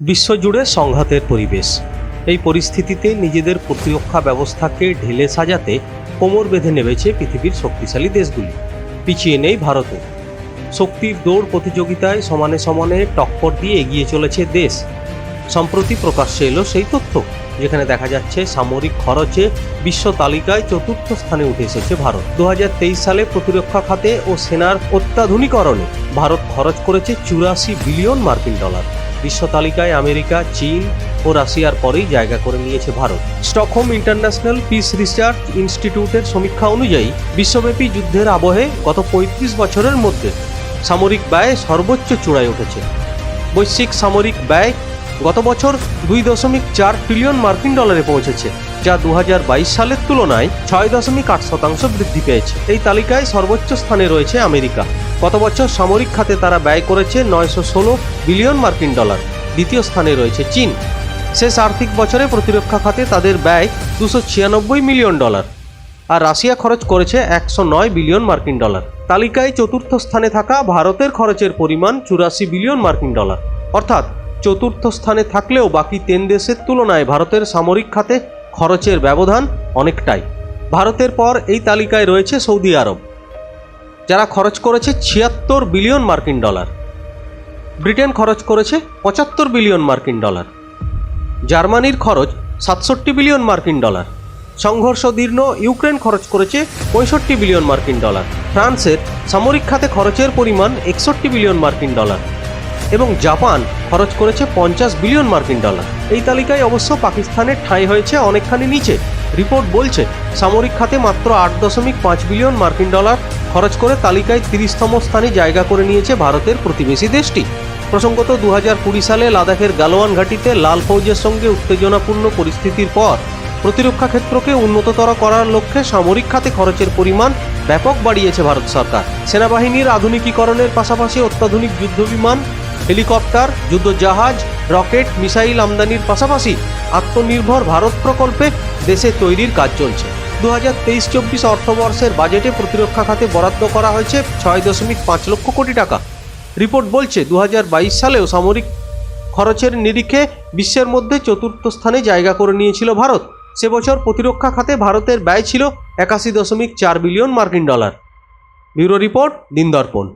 বিশ্বজুড়ে সংঘাতের পরিবেশ। এই পরিস্থিতিতে নিজেদের প্রতিরক্ষা ব্যবস্থাকে ঢেলে সাজাতে কোমর বেঁধে নেমেছে পৃথিবীর শক্তিশালী দেশগুলি। পিছিয়ে নেই ভারতও। শক্তির দৌড় প্রতিযোগিতায় সমানে সমানে টক্কর দিয়ে এগিয়ে চলেছে দেশ। সম্প্রতি প্রকাশ্যে এলো সেই তথ্য, যেখানে দেখা যাচ্ছে সামরিক খরচে বিশ্ব তালিকায় চতুর্থ স্থানে উঠে এসেছে ভারত। দু হাজার তেইশ সালে প্রতিরক্ষা খাতে ও সেনার অত্যাধুনিকরণে ভারত খরচ করেছে চুরাশি বিলিয়ন মার্কিন ডলার। বিশ্ব তালিকায় আমেরিকা, চীন ও রাশিয়ার পরেই জায়গা করে নিয়েছে Bharat. Stockholm International Peace Research ইনস্টিটিউটের সমীক্ষা অনুযায়ী, বিশ্বব্যাপী যুদ্ধের আবহে গত পঁয়ত্রিশ বছরের মধ্যে সামরিক ব্যয় সর্বোচ্চ চূড়ায় উঠেছে। বৈশ্বিক সামরিক ব্যয় গত বছর দুই দশমিক চার ট্রিলিয়ন মার্কিন ডলারে পৌঁছেছে। যা দু হাজার বাইশ সালের তুলনায় ছয় দশমিক আট শতাংশ বৃদ্ধি পেয়েছে। এই তালিকায় সর্বোচ্চ স্থানে রয়েছে আমেরিকা। গত বছর সামরিক খাতে তারা ব্যয় করেছে নয়শো ষোলো বিলিয়ন মার্কিন ডলার। দ্বিতীয় স্থানে রয়েছে চীন। শেষ আর্থিক বছরে প্রতিরক্ষা খাতে তাদের ব্যয় দুশো ছিয়ানব্বই মিলিয়ন ডলার আর রাশিয়া খরচ করেছে একশো নয় বিলিয়ন মার্কিন ডলার। তালিকায় চতুর্থ স্থানে থাকা ভারতের খরচের পরিমাণ চুরাশি বিলিয়ন মার্কিন ডলার। অর্থাৎ চতুর্থ স্থানে থাকলেও বাকি তিন দেশের তুলনায় ভারতের সামরিক খাতে খরচের ব্যবধান অনেকটাই। ভারতের পর এই তালিকায় রয়েছে সৌদি আরব, যারা খরচ করেছে ছিয়াত্তর বিলিয়ন মার্কিন ডলার। ব্রিটেন খরচ করেছে পঁচাত্তর বিলিয়ন মার্কিন ডলার। জার্মানির খরচ সাতষট্টি বিলিয়ন মার্কিন ডলার। সংঘর্ষদীর্ণ ইউক্রেন খরচ করেছে পঁয়ষট্টি বিলিয়ন মার্কিন ডলার। ফ্রান্সের সামরিক খাতে খরচের পরিমাণ একষট্টি বিলিয়ন মার্কিন ডলার। এবং জাপান খরচ করেছে পঞ্চাশ বিলিয়ন মার্কিন ডলার। এই তালিকায় অবশ্য পাকিস্তানের ঠাঁই হয়েছে অনেকখানি নিচে। রিপোর্ট বলছে, সামরিক খাতে মাত্র আট দশমিক পাঁচ বিলিয়ন মার্কিন ডলার খরচ করে তালিকায় তিরিশতম স্থানে জায়গা করে নিয়েছে ভারতের প্রতিবেশী দেশটি। প্রসঙ্গত দু কুড়ি সালে লাদাখের গালোয়ান ঘাটিতে লাল ফৌজের সঙ্গে উত্তেজনাপূর্ণ পরিস্থিতির পর প্রতিরক্ষা ক্ষেত্রকে উন্নততর করার লক্ষ্যে সামরিক খাতে খরচের পরিমাণ ব্যাপক বাড়িয়েছে ভারত সরকার। সেনাবাহিনীর আধুনিকীকরণের পাশাপাশি অত্যাধুনিক যুদ্ধবিমান হেলিকপ্টার, যুদ্ধজাহাজ, রকেট, মিসাইল আমদানির পাশাপাশি আত্মনির্ভর ভারত প্রকল্পে দেশে তৈরির কাজ চলছে। দু হাজার তেইশ চব্বিশ অর্থবর্ষের বাজেটে প্রতিরক্ষা খাতে বরাদ্দ করা হয়েছে ছয় দশমিক পাঁচ লক্ষ কোটি টাকা। রিপোর্ট বলছে দু হাজার বাইশ সালেও সামরিক খরচের নিরিখে বিশ্বের মধ্যে চতুর্থ স্থানে জায়গা করে নিয়েছিল ভারত। সে বছর প্রতিরক্ষা খাতে ভারতের ব্যয় ছিল একাশি দশমিক চার বিলিয়ন মার্কিন ডলার। ব্যুরো রিপোর্ট দিন দর্পণ